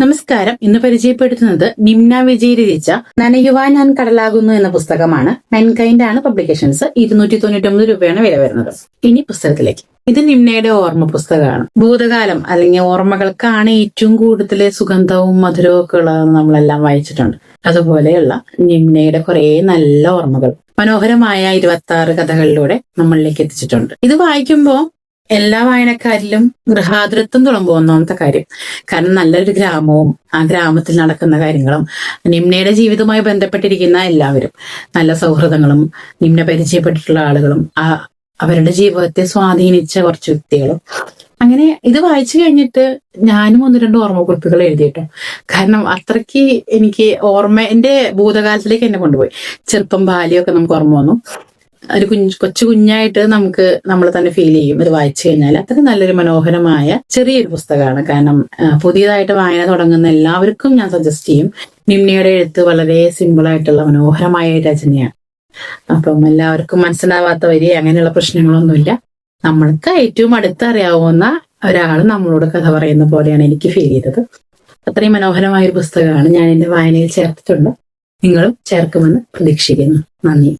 നമസ്കാരം. ഇന്ന് പരിചയപ്പെടുത്തുന്നത് നിംന വിജയ് രചിച്ച നനയുവാൻ ഞാൻ കടലാകുന്നു എന്ന പുസ്തകമാണ്. മെൻകൈൻഡ് ആണ് പബ്ലിക്കേഷൻസ് ഇരുന്നൂറ്റി തൊണ്ണൂറ്റി ഒമ്പത് രൂപയാണ് വില വരുന്നത്. ഇനി പുസ്തകത്തിലേക്ക്. ഇത് നിംനയുടെ ഓർമ്മ പുസ്തകമാണ്. ഭൂതകാലം അല്ലെങ്കിൽ ഓർമ്മകൾക്കാണ് ഏറ്റവും കൂടുതൽ സുഗന്ധവും മധുരവും ഒക്കെ ഉള്ളതെന്ന് നമ്മളെല്ലാം വായിച്ചിട്ടുണ്ട്. അതുപോലെയുള്ള നിംനയുടെ കുറെ നല്ല ഓർമ്മകൾ മനോഹരമായ ഇരുപത്തി ആറ് കഥകളിലൂടെ നമ്മളിലേക്ക് എത്തിച്ചിട്ടുണ്ട്. ഇത് വായിക്കുമ്പോൾ എല്ലാ വായനക്കാരിലും ഗൃഹാതുരത്വം തുളുമ്പും ഒന്നാമത്തെ കാര്യം. കാരണം നല്ലൊരു ഗ്രാമവും ആ ഗ്രാമത്തിൽ നടക്കുന്ന കാര്യങ്ങളും നിമ്നയുടെ ജീവിതവുമായി ബന്ധപ്പെട്ടിരിക്കുന്ന എല്ലാവരും നല്ല സൗഹൃദങ്ങളും നിമ്ന പരിചയപ്പെട്ടിട്ടുള്ള ആളുകളും ആ അവരുടെ ജീവിതത്തെ സ്വാധീനിച്ച കുറച്ച് വ്യക്തികളും. അങ്ങനെ ഇത് വായിച്ചു കഴിഞ്ഞിട്ട് ഞാനും ഒന്ന് രണ്ട് ഓർമ്മക്കുറിപ്പുകൾ എഴുതിയിട്ടോ. കാരണം അത്രയ്ക്ക് എനിക്ക് ഓർമ്മ എന്റെ ഭൂതകാലത്തിലേക്ക് എന്നെ കൊണ്ടുപോയി. ചെറുപ്പം ബാല്യമൊക്കെ നമുക്ക് ഓർമ്മ വന്നു. ഒരു കുഞ്ഞ് കൊച്ചു കുഞ്ഞായിട്ട് നമുക്ക് നമ്മൾ തന്നെ ഫീൽ ചെയ്യും. ഇത് വായിച്ചു കഴിഞ്ഞാൽ അത്രയും നല്ലൊരു മനോഹരമായ ചെറിയൊരു പുസ്തകമാണ്. കാരണം പുതിയതായിട്ട് വായന തുടങ്ങുന്ന എല്ലാവർക്കും ഞാൻ സജസ്റ്റ് ചെയ്യും. നിമ്നയുടെ എഴുത്ത് വളരെ സിമ്പിൾ ആയിട്ടുള്ള മനോഹരമായ രചനയാണ്. അപ്പം എല്ലാവർക്കും മനസ്സിലാവാത്ത വരി അങ്ങനെയുള്ള പ്രശ്നങ്ങളൊന്നുമില്ല. നമ്മൾക്ക് ഏറ്റവും അടുത്തറിയാവുന്ന ഒരാൾ നമ്മളോട് കഥ പറയുന്ന പോലെയാണ് എനിക്ക് ഫീൽ ചെയ്തത്. അത്രയും മനോഹരമായ ഒരു പുസ്തകമാണ് ഞാൻ എന്റെ വായനയിൽ ചേർത്തിട്ടുണ്ട്. നിങ്ങളും ചേർക്കുമെന്ന് പ്രതീക്ഷിക്കുന്നു. നന്ദി.